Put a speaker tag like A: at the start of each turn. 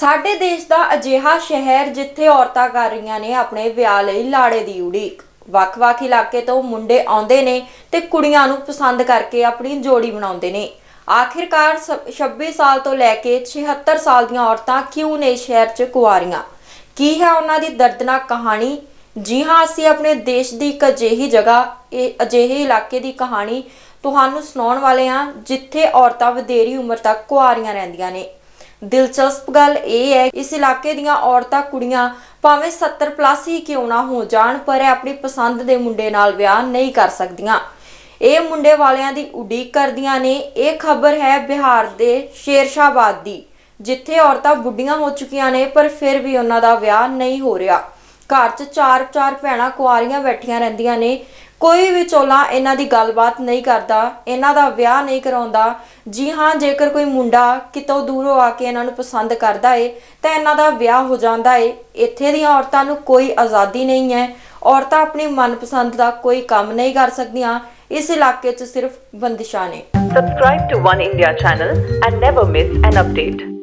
A: ਸਾਡੇ ਦੇਸ਼ ਦਾ ਅਜਿਹਾ ਸ਼ਹਿਰ ਜਿੱਥੇ ਔਰਤਾਂ ਕਰ ਰਹੀਆਂ ਨੇ ਆਪਣੇ ਵਿਆਹ ਲਈ ਲਾੜੇ ਦੀ ਉਡੀਕ। ਵੱਖ-ਵੱਖ ਇਲਾਕੇ ਤੋਂ ਮੁੰਡੇ ਆਉਂਦੇ ਨੇ ਤੇ ਕੁੜੀਆਂ ਨੂੰ ਪਸੰਦ ਕਰਕੇ ਆਪਣੀ ਜੋੜੀ ਬਣਾਉਂਦੇ ਨੇ। ਆਖਿਰਕਾਰ ਸ- 26 ਸਾਲ ਤੋਂ ਲੈ ਕੇ 76 ਸਾਲ ਦੀਆਂ ਔਰਤਾਂ ਕਿਉਂ ਨੇ ਸ਼ਹਿਰ 'ਚ ਕੁਆਰੀਆਂ ਕੀ ਹੈ ਉਹਨਾਂ ਦੀ ਦਰਦਨਾਕ ਕਹਾਣੀ? ਜੀ ਹਾਂ, ਅਸੀਂ ਆਪਣੇ ਦੇਸ਼ ਦੀ ਇੱਕ ਅਜਿਹੀ ਜਗ੍ਹਾ, ਇਹ ਅਜਿਹੇ ਇਲਾਕੇ ਦੀ ਕਹਾਣੀ ਤੁਹਾਨੂੰ ਸੁਣਾਉਣ ਵਾਲੇ ਹਾਂ, ਜਿੱਥੇ ਔਰਤਾਂ ਵਧੇਰੀ ਉਮਰ ਤੱਕ ਕੁਆਰੀਆਂ ਰਹਿੰਦੀਆਂ ਨੇ। ਦਿਲਚਸਪ ਗੱਲ ਇਹ ਹੈ, ਇਸ ਇਲਾਕੇ ਦੀਆਂ ਔਰਤਾਂ, ਕੁੜੀਆਂ ਭਾਵੇਂ 70 ਪਲੱਸ ਹੀ ਕਿਉਂ ਨਾ ਹੋ ਜਾਣ, ਪਰ ਇਹ ਆਪਣੀ ਪਸੰਦ ਦੇ ਮੁੰਡੇ ਨਾਲ ਵਿਆਹ ਨਹੀਂ ਕਰ ਸਕਦੀਆਂ। ਇਹ ਮੁੰਡੇ ਵਾਲਿਆਂ ਦੀ ਉਡੀਕ ਕਰਦੀਆਂ ਨੇ। ਇਹ ਖਬਰ ਹੈ ਬਿਹਾਰ ਦੇ ਸ਼ੇਰਸ਼ਾਬਾਦ ਦੀ, ਜਿੱਥੇ ਔਰਤਾਂ ਬੁੱਢੀਆਂ ਹੋ ਚੁੱਕੀਆਂ ਨੇ, ਪਰ ਫਿਰ ਵੀ ਉਹਨਾਂ ਦਾ ਵਿਆਹ ਨਹੀਂ ਹੋ ਰਿਹਾ। ਘਰ 'ਚ ਚਾਰ ਚਾਰ ਭੈਣਾਂ ਕੁਆਰੀਆਂ ਬੈਠੀਆਂ ਰਹਿੰਦੀਆਂ ਨੇ। ਕੋਈ ਵੀ ਇਹਨਾਂ ਦੀ ਗੱਲਬਾਤ ਨਹੀਂ ਕਰਦਾ, ਇਹਨਾਂ ਦਾ ਵਿਆਹ ਨਹੀਂ ਕਰਾਉਂਦਾ। ਜੀ ਹਾਂ, ਜੇਕਰ ਕੋਈ ਮੁੰਡਾ ਕਿਤੋਂ ਦੂਰੋਂ ਆ ਕੇ ਇਹਨਾਂ ਨੂੰ ਪਸੰਦ ਕਰਦਾ ਏ, ਤਾਂ ਇਹਨਾਂ ਦਾ ਵਿਆਹ ਹੋ ਜਾਂਦਾ ਏ। ਇੱਥੇ ਦੀਆਂ ਔਰਤਾਂ ਨੂੰ ਕੋਈ ਆਜ਼ਾਦੀ ਨਹੀਂ ਹੈ। ਔਰਤਾਂ ਆਪਣੀ ਮਨਪਸੰਦ ਦਾ ਕੋਈ ਕੰਮ ਨਹੀਂ ਕਰ ਸਕਦੀਆਂ। ਇਸ ਇਲਾਕੇ 'ਚ ਸਿਰਫ ਬੰਦਿਸ਼ਾਂ ਨੇ।
B: Subscribe to One India channel and never miss an update.